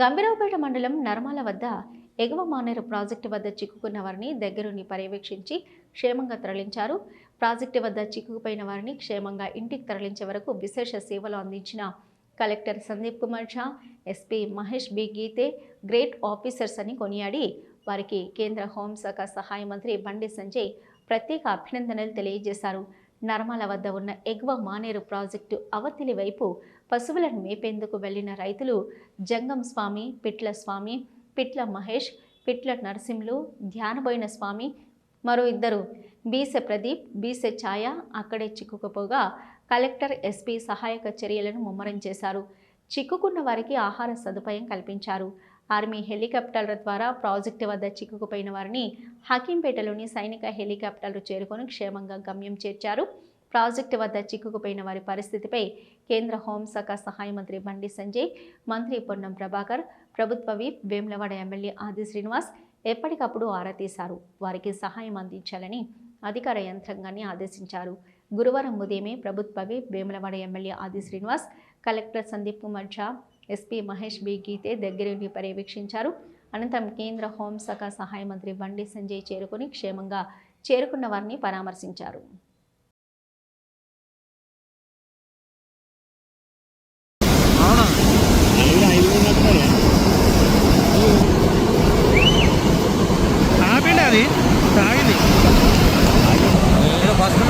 గంభీరావుపేట మండలం నర్మాల వద్ద ఎగువ మానేరు ప్రాజెక్టు వద్ద చిక్కుకున్న వారిని దగ్గరుని పర్యవేక్షించి క్షేమంగా తరలించారు. ప్రాజెక్టు వద్ద చిక్కుకుపోయిన వారిని క్షేమంగా ఇంటికి తరలించే వరకు విశేష సేవలు అందించిన collector Sandeep Kumar Jha SP Mahesh B. Geete great officers అని కొనియాడి. వారికి కేంద్ర హోంశాఖ సహాయ మంత్రి బండి సంజయ్ ప్రత్యేక అభినందనలు తెలియజేశారు. నర్మల వద్ద ఉన్న ఎగువ మానేరు ప్రాజెక్టు అవతలి వైపు పశువులను మేపేందుకు వెళ్ళిన రైతులు జంగం స్వామి పిట్ల స్వామి పిట్ల మహేష్ పిట్ల నరసింహులు ధ్యానబోయిన స్వామి మరో ఇద్దరు బీసె ప్రదీప్ బీసె ఛాయ అక్కడే చిక్కుకుపోగా కలెక్టర్ ఎస్పీ సహాయక చర్యలను ముమ్మరం చేశారు. చిక్కుకున్న వారికి ఆహార సదుపాయం కల్పించారు. ఆర్మీ హెలికాప్టర్ల ద్వారా ప్రాజెక్టు వద్ద చిక్కుకుపోయిన వారిని హకీంపేటలోని సైనిక హెలికాప్టర్లు చేరుకొని క్షేమంగా గమ్యం చేర్చారు. ప్రాజెక్టు వద్ద చిక్కుకుపోయిన వారి పరిస్థితిపై కేంద్ర హోంశాఖ సహాయ మంత్రి బండి సంజయ్ మంత్రి పొన్నం ప్రభాకర్ ప్రభుత్వ విప్ వేములవాడ ఎమ్మెల్యే ఆది శ్రీనివాస్ ఎప్పటికప్పుడు ఆరా తీశారు. వారికి సహాయం అందించాలని అధికార యంత్రాంగాన్ని ఆదేశించారు. గురువారం ఉదయమే ప్రభుత్వ whip Vemulawada MLA Aadi Srinivas collector Sandeep Kumar Jha SP Mahesh B Geete దగ్గరుండి పర్యవేక్షించారు అనంతరం కేంద్ర హోంశాఖ సహాయ మంత్రి బండి సంజయ్ చేరుకుని క్షేమంగా చేరుకున్న వారిని పరామర్శించారు ఫస్ట్